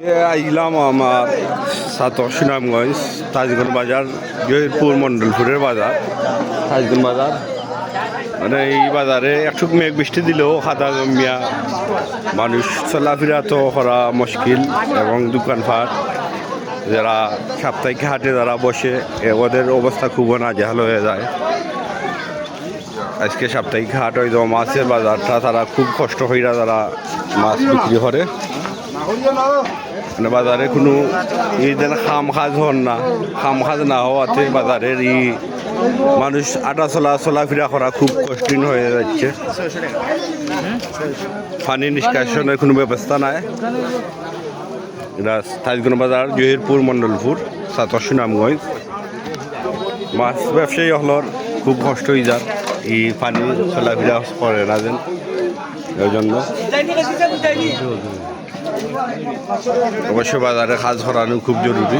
আইলাম আমার সাতক সুনামগঞ্জ তাজগঞ্জ বাজার জহিরপুর মন্ডলপুরের বাজার। তাজগঞ্জ বাজার। মানে এই বাজারে একটু মেঘ বৃষ্টি দিলেও খাদা জমিয়া মানুষ চলাফেরা তো করা মুশকিল এবং দোকানপাট, যারা সাপ্তাহিক হাটে যারা বসে ওদের অবস্থা খুব নাজেহাল হয়ে যায়। আজকে সাপ্তাহিক হাট ওই মাছের বাজারটা, তারা খুব কষ্ট হইরা তারা মাছ বিক্রি করে। বাজারে কোনো এই খাম খাজ হন না, খাম খাজ না হওয়াতে বাজারের ই মানুষ আটা চলা চলাফেরা করা খুব কঠিন হয়ে যাচ্ছে। পানি নিষ্কাশনের কোনো ব্যবস্থা নাই। তাজগুন বাজার জহিরপুর মণ্ডলপুর সাতর সুনামগঞ্জ। মাছ ব্যবসায়ী হলর খুব কষ্ট হয়ে যার এই পানি চলাফেরা করে না যেন। এই জন্য। অবশ্য বাজারে কাজ করানো খুব জরুরি।